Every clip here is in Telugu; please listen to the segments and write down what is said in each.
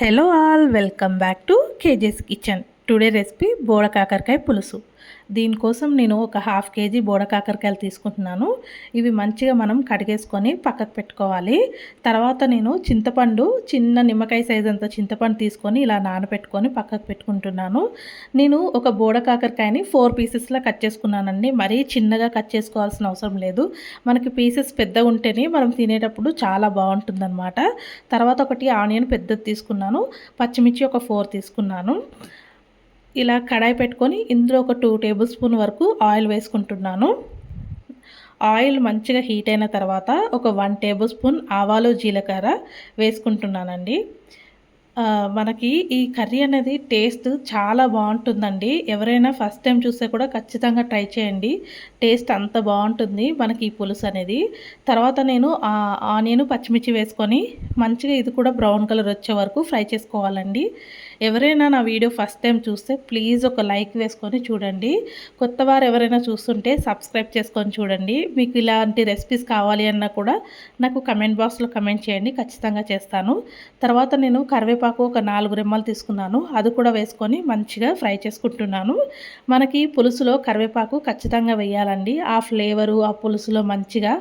hello all welcome back to KG's kitchen Today recipe బోడ కాకరకాయ పులుసు. దీనికోసం నేను ఒక హాఫ్ కేజీ బోడ కాకరకాయలు తీసుకుంటున్నాను. ఇవి మంచిగా మనం కడిగేసుకొని పక్కకు పెట్టుకోవాలి. తర్వాత నేను చింతపండు చిన్న నిమ్మకాయ సైజ్ అంత చింతపండు తీసుకొని ఇలా నానబెట్టుకొని పక్కకు పెట్టుకుంటున్నాను. నేను ఒక బోడ కాకరకాయని ఫోర్ పీసెస్లో కట్ చేసుకున్నానండి. మరీ చిన్నగా కట్ చేసుకోవాల్సిన అవసరం లేదు. మనకి పీసెస్ పెద్దగా ఉంటేనే మనం తినేటప్పుడు చాలా బాగుంటుందన్నమాట. తర్వాత ఒకటి ఆనియన్ పెద్దది తీసుకున్నాను. పచ్చిమిర్చి ఒక ఫోర్ తీసుకున్నాను. ఇలా కడాయి పెట్టుకొని ఇందులో ఒక టూ టేబుల్ స్పూన్ వరకు ఆయిల్ వేసుకుంటున్నాను. ఆయిల్ మంచిగా హీట్ అయిన తర్వాత ఒక వన్ టేబుల్ స్పూన్ ఆవాలు జీలకర్ర వేసుకుంటున్నానండి. మనకి ఈ కర్రీ అనేది టేస్ట్ చాలా బాగుంటుందండి. ఎవరైనా ఫస్ట్ టైం చూస్తే కూడా ఖచ్చితంగా ట్రై చేయండి. టేస్ట్ అంత బాగుంటుంది మనకి ఈ పులుసు అనేది. తర్వాత నేను ఆనియన్ పచ్చిమిర్చి వేసుకొని మంచిగా ఇది కూడా బ్రౌన్ కలర్ వచ్చే వరకు ఫ్రై చేసుకోవాలండి. ఎవరైనా నా వీడియో ఫస్ట్ టైం చూస్తే ప్లీజ్ ఒక లైక్ వేసుకొని చూడండి. కొత్త వారు ఎవరైనా చూస్తుంటే సబ్స్క్రైబ్ చేసుకొని చూడండి. మీకు ఇలాంటి రెసిపీస్ కావాలి అన్నా కూడా నాకు కమెంట్ బాక్స్లో కమెంట్ చేయండి. ఖచ్చితంగా చేస్తాను. తర్వాత నేను కరివేపాకు ఒక నాలుగు రెమ్మలు తీసుకున్నాను. అది కూడా వేసుకొని మంచిగా ఫ్రై చేసుకుంటున్నాను. మనకి పులుసులో కరివేపాకు ఖచ్చితంగా వేయాలండి. ఆ ఫ్లేవరు ఆ పులుసులో మంచిగా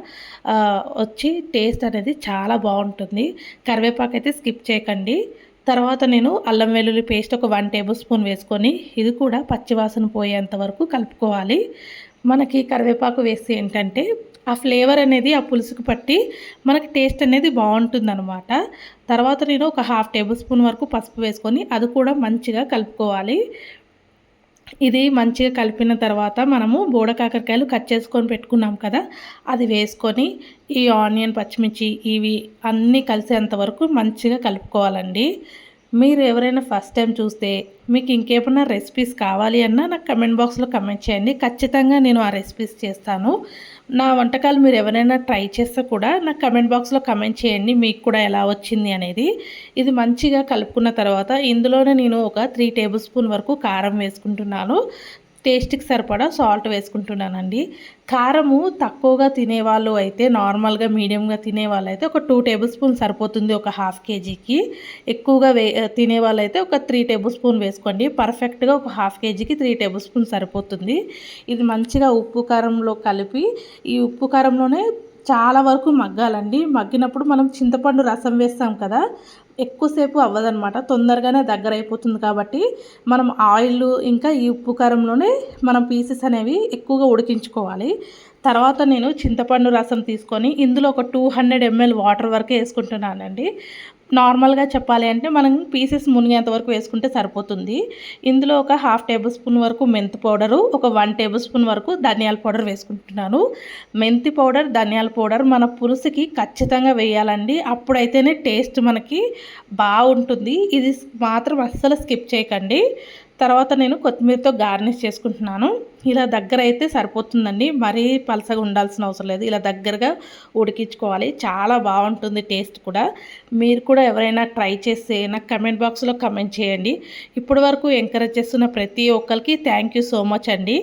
వచ్చి టేస్ట్ అనేది చాలా బాగుంటుంది. కరివేపాకు అయితే స్కిప్ చేయకండి. తర్వాత నేను అల్లం వెల్లుల్లి పేస్ట్ ఒక వన్ టేబుల్ స్పూన్ వేసుకొని ఇది కూడా పచ్చివాసన పోయేంత వరకు కలుపుకోవాలి. మనకి కరివేపాకు వేస్తే ఏంటంటే ఆ ఫ్లేవర్ అనేది ఆ పులుసుకు పట్టి మనకి టేస్ట్ అనేది బాగుంటుందన్నమాట. తర్వాత నేను ఒక హాఫ్ టేబుల్ స్పూన్ వరకు పసుపు వేసుకొని అది కూడా మంచిగా కలుపుకోవాలి. ఇది మంచిగా కలిపిన తర్వాత మనము బోడ కాకరకాయలు కట్ చేసుకొని పెట్టుకున్నాం కదా అది వేసుకొని ఈ ఆనియన్ పచ్చిమిర్చి ఇవి అన్నీ కలిసేంత వరకు మంచిగా కలుపుకోవాలండి. మీరు ఎవరైనా ఫస్ట్ టైం చూస్తే మీకు ఇంకేమైనా రెసిపీస్ కావాలి అన్నా నాకు కమెంట్ బాక్స్లో కమెంట్ చేయండి. ఖచ్చితంగా నేను ఆ రెసిపీస్ చేస్తాను. నా వంటకాలు మీరు ఎవరైనా ట్రై చేస్తే కూడా నాకు కమెంట్ బాక్స్లో కమెంట్ చేయండి. మీకు కూడా ఎలా వచ్చింది అనేది. ఇది మంచిగా కలుపుకున్న తర్వాత ఇందులోనే నేను ఒక త్రీ టేబుల్ స్పూన్ వరకు కారం వేసుకుంటున్నాను. టేస్ట్కి సరిపడా సాల్ట్ వేసుకుంటున్నానండి. కారము తక్కువగా తినేవాళ్ళు అయితే నార్మల్గా మీడియంగా తినేవాళ్ళు అయితే ఒక టూ టేబుల్ స్పూన్ సరిపోతుంది ఒక హాఫ్ కేజీకి. ఎక్కువగా వే తినేవాళ్ళు అయితే ఒక త్రీ టేబుల్ స్పూన్ వేసుకోండి. పర్ఫెక్ట్గా ఒక హాఫ్ కేజీకి త్రీ టేబుల్ స్పూన్ సరిపోతుంది. ఇది మంచిగా ఉప్పు కారంలో కలిపి ఈ ఉప్పు కారంలోనే చాలా వరకు మగ్గాలండి. మగ్గినప్పుడు మనం చింతపండు రసం వేస్తాం కదా ఎక్కువసేపు అవ్వదనమాట తొందరగానే దగ్గర అయిపోతుంది కాబట్టి మనం ఆయిల్ ఇంకా ఈ ఉప్పు కారంలోనే మనం పీసెస్ అనేవి ఎక్కువగా ఉడికించుకోవాలి. తర్వాత నేను చింతపండు రసం తీసుకొని ఇందులో ఒక టూ హండ్రెడ్ ఎంఎల్ వాటర్ వరకు వేసుకుంటున్నానండి. నార్మల్గా చెప్పాలి అంటే మనం పీసెస్ మునిగేంత వరకు వేసుకుంటే సరిపోతుంది. ఇందులో ఒక హాఫ్ టేబుల్ స్పూన్ వరకు మెంతి పౌడరు ఒక వన్ టేబుల్ స్పూన్ వరకు ధనియాల పౌడర్ వేసుకుంటున్నాను. మెంతి పౌడర్ ధనియాల పౌడర్ మన పులుసుకి ఖచ్చితంగా వేయాలండి. అప్పుడైతేనే టేస్ట్ మనకి బాగుంటుంది. ఇది మాత్రం అస్సలు స్కిప్ చేయకండి. తర్వాత నేను కొత్తిమీరతో గార్నిష్ చేసుకుంటున్నాను. ఇలా దగ్గర అయితే సరిపోతుందండి. మరీ పలసగా ఉండాల్సిన అవసరం లేదు. ఇలా దగ్గరగా ఉడికించుకోవాలి. చాలా బాగుంటుంది టేస్ట్ కూడా. మీరు కూడా ఎవరైనా ట్రై చేస్తే నాకు కమెంట్ బాక్స్లో కమెంట్ చేయండి. ఇప్పటి వరకు ఎంకరేజ్ చేస్తున్న ప్రతి ఒక్కరికి థ్యాంక్ సో మచ్ అండి.